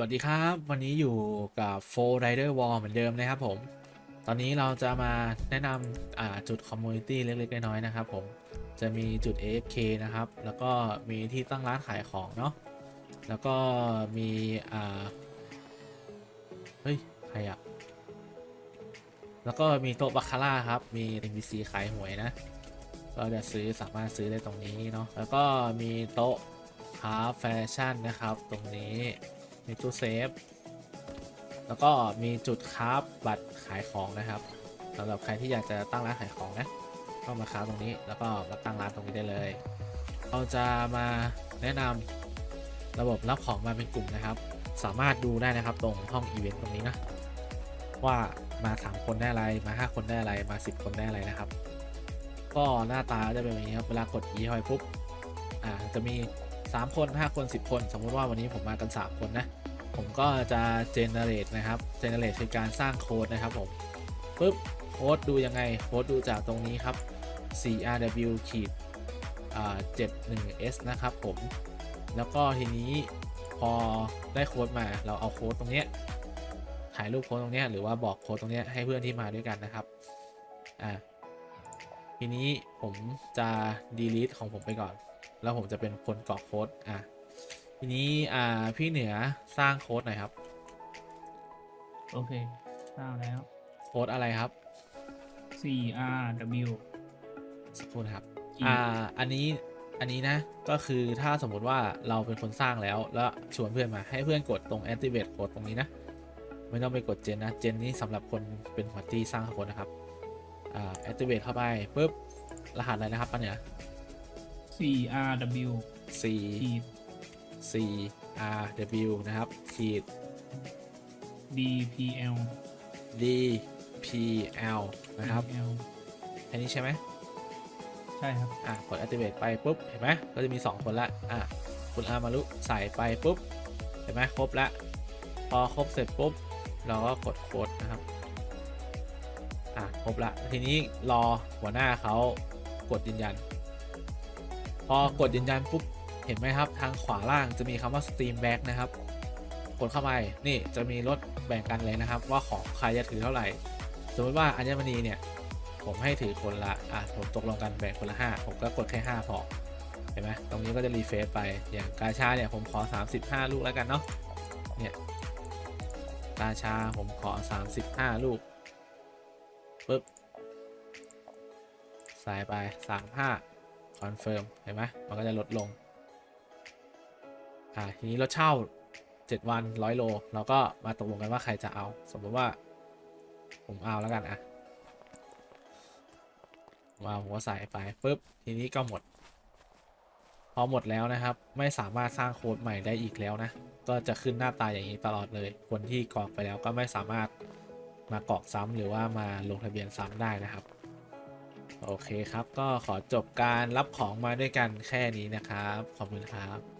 วัสดีครับ วันนี้อยู่กับ f o r Rider War เหมือนเดิมนะครับผม ตอนนี้เราจะมาแนะนำจุด Community เล็ก ๆ น้อยๆนะครับผม จะมีจุด AFK นะครับ แล้วก็มีที่ตั้งร้านขายของเนาะ แล้วก็มีอ่าเฮ้ย ใครอะแล้วก็มีโต๊ะบาคาร่าครับ มี NPC ขายหวยนะ ก็จะซื้อสามารถซื้อได้ตรงนี้เนาะ แล้วก็มีโต๊ะคราฟแฟชั่นนะครับตรงนี้ มีตู้เซฟ แล้วก็มีจุดคราฟบัตรขายของนะครับสำหรับใครที่อยากจะตั้งร้านขายของนะก็มาคราฟตรงนี้แล้วก็มาตั้งร้านตรงนี้ได้เลยเราจะมาแนะนำระบบรับของมาเป็นกลุ่มนะครับ สามารถดูได้นะครับตรงห้องอีเวนต์ตรงนี้นะว่ามา 3 คนได้อะไรมา 5 คนได้อะไรมา 10 คนได้อะไรนะครับ ก็หน้าตาจะเป็นแบบนี้ครับเวลากด e หอยปุ๊บอ่าจะมี 3 คน 5 คน 10 คน สมมุติว่าวันนี้ผมมากัน 3 คนนะ ผมก็จะ generate นะครับ generate คือการสร้างโค้ดนะครับผมปุ๊บโค้ดดูยังไงโค้ดดูจากตรงนี้ครับ crw ขีดอ่า 71s นะครับผม แล้วก็ทีนี้พอได้โค้ดมาเราเอาโค้ดตรงเนี้ยถ่ายรูปโค้ดตรงเนี้ยหรือว่าบอกโค้ดตรงเนี้ยให้เพื่อนที่มาด้วยกันนะครับอ่า ทีนี้ผมจะ delete ของผมไปก่อน แล้วผมจะเป็นคนกรอกโค้ดอะทีนี้อ่าพี่เหนือสร้างโค้ดหน่อยครับ โอเคทราบแล้ว โค้ดอะไรครับ C R W สักครู่นะครับขีดอ่า อันนี้ อันนี้นะ ก็คือถ้าสมมติว่าเราเป็นคนสร้างแล้ว แล้วชวนเพื่อนมา ให้เพื่อนกดตรง activate code ตรงนี้นะ ไม่ต้องไปกดเจนนะ เจนนี่สำหรับคนเป็นหัวตี้สร้างโค้ดนะครับ อ่า activate เข้าไปปุ๊บ รหัสอะไรนะครับปันเหนือ C R W C ขีด C R W นะครับ ขีด D P L D P L นะครับ L อันนี้ใช่ไหม ใช่ครับ อะ กด activate ไป ปุ๊บ เห็นไหมก็จะมี 2 คนละ อะ คุณอามารุใส่ไป ปุ๊บ เห็นไหมครบละ พอครบเสร็จปุ๊บ เราก็กดโค้ดนะครับ อะครบละทีนี้รอหัวหน้าเขากดยืนยัน พอกดยืนยันปุ๊บเห็นไหมครับ ทางขวาล่างจะมีคำว่า Steam Back นะครับ กดเข้าไปนี่จะมีรถแบ่งกันเลยนะครับ ว่าของใครจะถือเท่าไหร่ สมมติว่าอัญมณีเนี่ย ผมให้ถือคนละอะผมตกลงกันแบ่งคนละ 5 ผมก็กดแค่ 5 พอเห็นไหมตรงนี้ก็จะรีเฟซไปอย่างกาชาเนี่ยผมขอ 35 ลูกแล้วกันเนาะเนี่ยกาชาผมขอ 35 ลูก ปึ๊บใส่ไป35คอนเฟิร์มเห็นไหมมันก็จะลดลง อ่า ทีนี้รถเช่า7วัน100โล เราก็มาตกลงกันว่าใครจะเอา สมมติว่า ผมเอาแล้วกันอะว่าผมก็ใส่ไปปุ๊บ ทีนี้ก็หมด พอหมดแล้วนะครับ ไม่สามารถสร้างโค้ดใหม่ได้อีกแล้วนะ ก็จะขึ้นหน้าตาอย่างนี้ตลอดเลย คนที่กรอกไปแล้วก็ไม่สามารถ มากรอกซ้ำหรือว่ามาลงทะเบียนซ้ำได้นะครับ โอเคครับก็ขอจบการรับของมาด้วยกันแค่นี้นะครับ ขอบคุณครับ